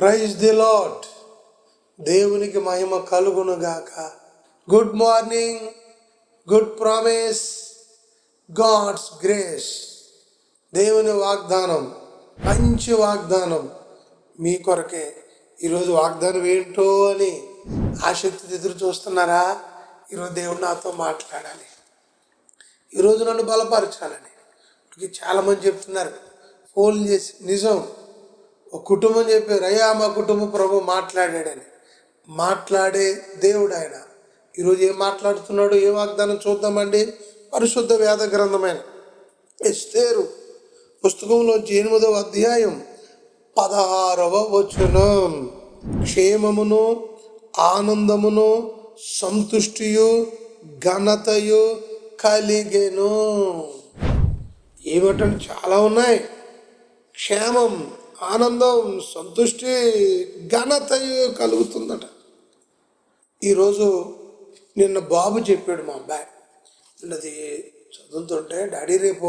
Praise the lot దేవునికి మహిమ కలుగునుగాక. Good morning good promise God's grace దేవుని వాగ్దానం. మంచి వాగ్దానం మీ కొరకే. ఈరోజు వాగ్దానం ఏంటో అని ఆసక్తి ఎదురు చూస్తున్నారా? ఈరోజు దేవుడు నాతో మాట్లాడాలి. ఈరోజు నన్ను బలపరచాలని. చాలామంది చెప్తున్నారు. ఫోన్ చేసి నిజం. ఒక కుటుంబం చెప్పారు అయ్యా మా కుటుంబ ప్రభు మాట్లాడాడని. మాట్లాడే దేవుడు ఆయన. ఈరోజు ఏం మాట్లాడుతున్నాడు ఏ వాగ్దానం చూద్దామండి? పరిశుద్ధ వేద గ్రంథమైన ఎస్తేరు పుస్తకంలోంచి ఎనిమిదవ అధ్యాయం పదహారవ వచనం. క్షేమమును ఆనందమును సంతుష్టియు ఘనతయు కలిగెను. ఏమిటంటే చాలా ఉన్నాయి. క్షేమం ఆనందం సంతుష్టి ఘనత కలుగుతుందట. ఈరోజు నిన్న బాబు చెప్పాడు మా అబ్బాయి. అది చదువుతుంటే డాడీ రేపు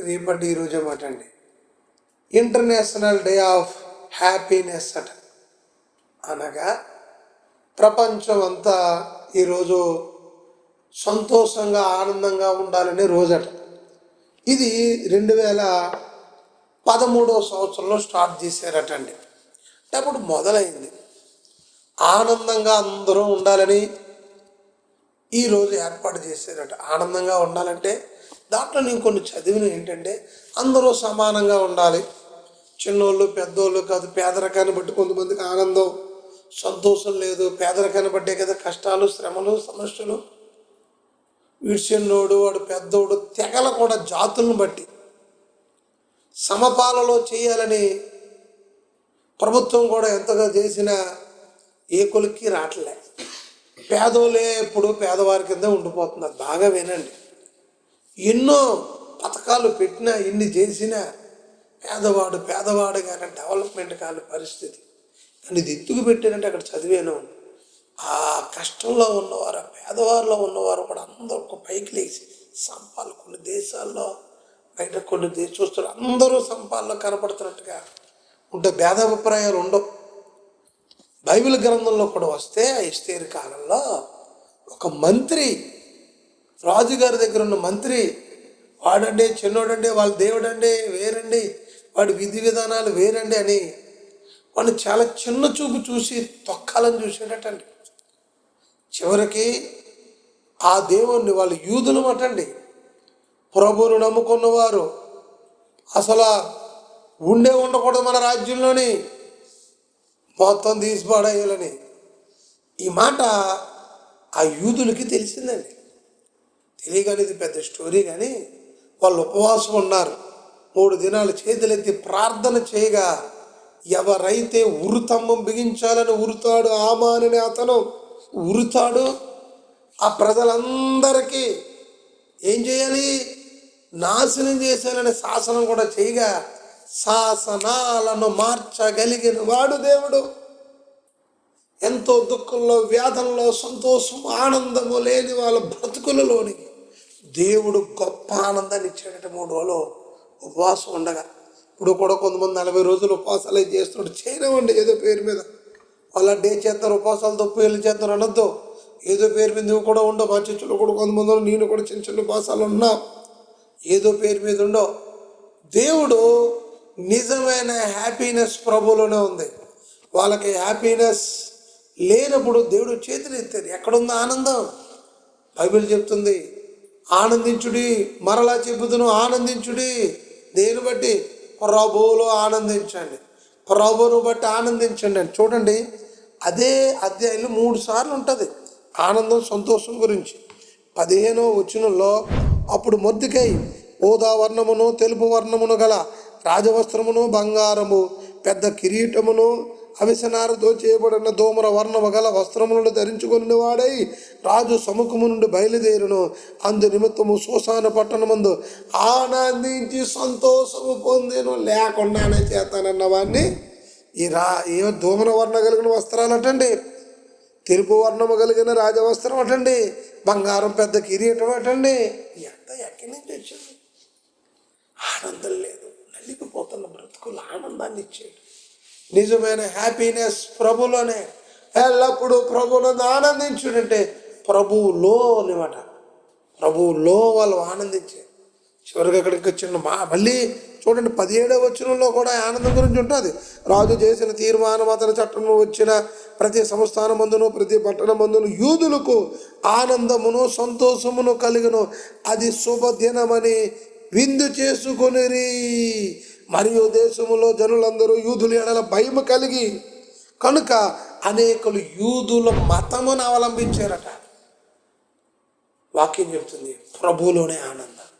రేపండి ఈరోజు మాట అండి. ఇంటర్నేషనల్ డే ఆఫ్ హ్యాపీనెస్ అట. అనగా ప్రపంచం అంతా ఈరోజు సంతోషంగా ఆనందంగా ఉండాలనే రోజట. ఇది రెండు వేల పదమూడవ సంవత్సరంలో స్టార్ట్ చేశారట అండి అంటే అప్పుడు మొదలైంది. ఆనందంగా అందరూ ఉండాలని ఈరోజు ఏర్పాటు చేశారట. ఆనందంగా ఉండాలంటే దాంట్లో నేను కొన్ని చదివిన ఏంటంటే అందరూ సమానంగా ఉండాలి. చిన్నోళ్ళు పెద్దోళ్ళు కాదు పేదరికాన్ని బట్టి కొంతమందికి ఆనందం సంతోషం లేదు. పేదరికాన్ని బట్టే కదా కష్టాలు శ్రమలు సమస్యలు. వీడు చిన్నోడు వాడు పెద్దోడు తెగల కూడా జాతులను బట్టి సమపాలలో చేయాలని ప్రభుత్వం కూడా ఎంతగా చేసినా ఏ కొలిక్కి రావట్లే పేదోళ్ళే ఎప్పుడు పేదవారి కింద ఉండిపోతున్నారు బాగా వినండి. ఎన్నో పథకాలు పెట్టినా ఇన్ని చేసినా పేదవాడు పేదవాడు కానీ డెవలప్మెంట్ కాని పరిస్థితి. కానీ ఇది ఎత్తుకు పెట్టారంటే అక్కడ చదివాను. ఆ కష్టంలో ఉన్నవారు ఆ పేదవారిలో ఉన్నవారు కూడా అందరూ ఒక పైకి లేచి సంపాలు కొన్ని దేశాల్లో బయట కొన్ని దేశ చూస్తారు. అందరూ సంపాల్లో కనపడుతున్నట్టుగా ఉంటే భేదాభిప్రాయాలు ఉండవు. బైబిల్ గ్రంథంలో కూడా వస్తే ఆ ఇస్తేరి కాలంలో ఒక మంత్రి రాజుగారి దగ్గర ఉన్న మంత్రి వాడండి చిన్నోడండి వాళ్ళ దేవుడండి వేరండి వాడి విధి విధానాలు వేరండి అని వాడిని చాలా చిన్న చూపు చూసి తొక్కాలని చూసేటట్టండి. చివరికి ఆ దేవుణ్ణి వాళ్ళు యూదులు అటండి ప్రభువును నమ్ముకున్నవారు. అసలు ఉండే ఉండకూడదు మన రాజ్యంలోని. మొత్తం తీసి పడేయాలని. ఈ మాట ఆ యూదులకి తెలిసిందండి. తెలియగానే ఇది పెద్ద స్టోరీ కానీ వాళ్ళు ఉపవాసం ఉన్నారు. మూడు దినాలు చేతులెత్తి ప్రార్థన చేయగా ఎవరైతే ఉరుతమ్మం బిగించాలని ఉరుతాడు ఆమానని అతను ఉరుతాడు. ఆ ప్రజలందరికీ ఏం చేయాలి? నాశనం చేశానని శాసనం కూడా చేయగా శాసనాలను మార్చగలిగిన వాడు దేవుడు. ఎంతో దుఃఖంలో వ్యాధంలో సంతోషం ఆనందము లేని వాళ్ళ బ్రతుకులలోని దేవుడు గొప్ప ఆనందాన్ని ఇచ్చాడట మూడు రోజులు ఉపవాసం ఉండగా. ఇప్పుడు కూడా కొంతమంది నలభై రోజులు ఉపవాసాలు చేస్తున్నాడు చేయనివ్వండి ఏదో పేరు మీద. వాళ్ళ డే చేస్తారు ఉపవాసాలు తప్పు వెళ్ళి చేస్తారు అనొద్దు. ఏదో పేరు మీద నువ్వు కూడా ఉండవు మా చర్చలో కూడా కొంతమంది నేను కూడా చిన్న చిన్న ఉపవాసాలు ఉన్నావు ఏదో పేరు మీద ఉండో దేవుడు నిజమైన హ్యాపీనెస్ ప్రభులోనే ఉంది. వాళ్ళకి హ్యాపీనెస్ లేనప్పుడు దేవుడు చేతులు ఎత్తారు ఎక్కడుందో ఆనందం. బైబిల్ చెప్తుంది ఆనందించుడి మరలా చెబుతును ఆనందించుడి. దేని బట్టి? ప్రభువులో ఆనందించండి. ప్రభువును బట్టి ఆనందించండి అని. చూడండి అదే అధ్యాయంలో మూడు సార్లు ఉంటుంది ఆనందం సంతోషం గురించి. పదిహేనో వచనంలో అప్పుడు మొద్దుకై ఊదా వర్ణమును తెలుపు వర్ణమును గల రాజవస్త్రమును బంగారము పెద్ద కిరీటమును అవిసనారతో చేయబడిన దోమర వర్ణము గల వస్త్రములను ధరించుకుని వాడై రాజు సముఖము నుండి బయలుదేరును. అందు నిమిత్తము శోసాన పట్టణమందు ఆనందించి సంతోషము పొందేను. లేకుండానే చేస్తానన్న వాడిని ఈ రా ఏ దోమర వర్ణ కలిగిన వస్త్రాలు అటండి తెలుపు వర్ణము కలిగిన రాజవస్త్రం అటండి. బంగారం పెద్ద కిరీటం అటండి ఎంత ఎక్కడి నుంచి వచ్చింది ఆనందం లేదు. నలిగిపోతున్న బ్రతుకులు ఆనందాన్ని ఇచ్చాడు. నిజమైన హ్యాపీనెస్ ప్రభులోనే. ఎల్లప్పుడూ ప్రభువునందు ఆనందించుడంటే ప్రభువులో అనమాట ప్రభువులో వాళ్ళు ఆనందించే. చివరికి అక్కడికి వచ్చిన మా మళ్ళీ చూడండి పదిహేడవ వచనంలో కూడా ఆనందం గురించి ఉంటుంది. రాజు చేసిన తీర్మానం అతని చట్టంలో వచ్చిన ప్రతి సంస్థానం మందును ప్రతి పట్టణ మందును యూదులకు ఆనందమును సంతోషమును కలిగను. అది శుభదినమని విందు చేసుకొనిరి. మరియు దేశములో జనులందరూ యూదుల ఎడల భయం కలిగి కనుక అనేకులు యూదుల మతమును అవలంబించారట. వాక్యం చెప్తుంది ప్రభులోనే ఆనందం.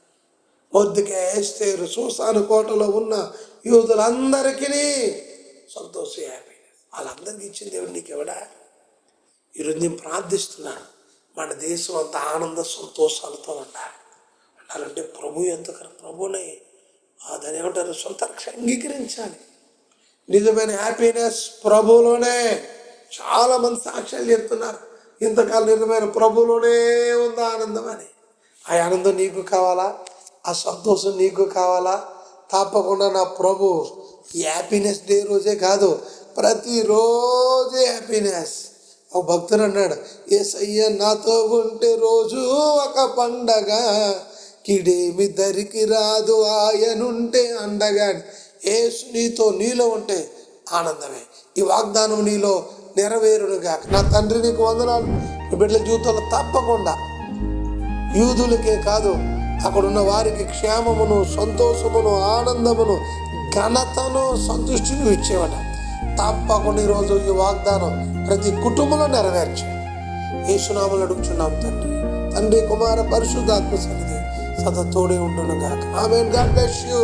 మొద్దుకే ఎస్తేరు సూసాను కోటలో ఉన్న యూదులందరికీ సంతోష వాళ్ళందరికీ ఇచ్చిన దేవుడు నీకు ఎవడా? ఈరోజు నేను ప్రార్థిస్తున్నాను. మన దేశం అంత ఆనంద సంతోషాలతో ఉండాలి. ఉండాలంటే ప్రభు ఎంత ప్రభునే. దాని ఏమంటారు? సొంత అంగీకరించాలి. నిజమైన హ్యాపీనెస్ ప్రభులోనే. చాలా మంది సాక్ష్యాలు చెప్తున్నారు. ఇంతకాలం నిజమైన ప్రభులోనే ఉంది ఆనందం అని. ఆ ఆనందం నీకు కావాలా? ఆ సంతోషం నీకు కావాలా? తప్పకుండా నా ప్రభు ఈ హ్యాపీనెస్ డే రోజే కాదు. ప్రతిరోజు హ్యాపీనెస్ ఒక భక్తుడు అన్నాడు ఏసయ్య నాతో ఉంటే రోజు ఒక పండగ. కిడేమి దరికి రాదు ఆయనుంటే అండగా ఏసు నీతో నీలో ఉంటే ఆనందమే. ఈ వాగ్దానం నీలో నెరవేరుడుగా నా తండ్రి నీకు వందనాలు. బిడ్డల జీవితంలో తప్పకుండా యూదులకే కాదు అక్కడున్న వారికి క్షేమమును సంతోషమును ఆనందమును ఘనతను సంతృష్టిని ఇచ్చేవాడు తప్పకుండా ఈరోజు ఈ వాగ్దానం ప్రతి కుటుంబంలో నెరవేర్చు. ఏసునామలు అడుగుచున్నాం తండ్రి. తండ్రి కుమార పరిశుద్ధాత్మ సన్నిధి సత తోడే ఉండును గాక ఆమె గాడ్ బ్లెస్ యూ.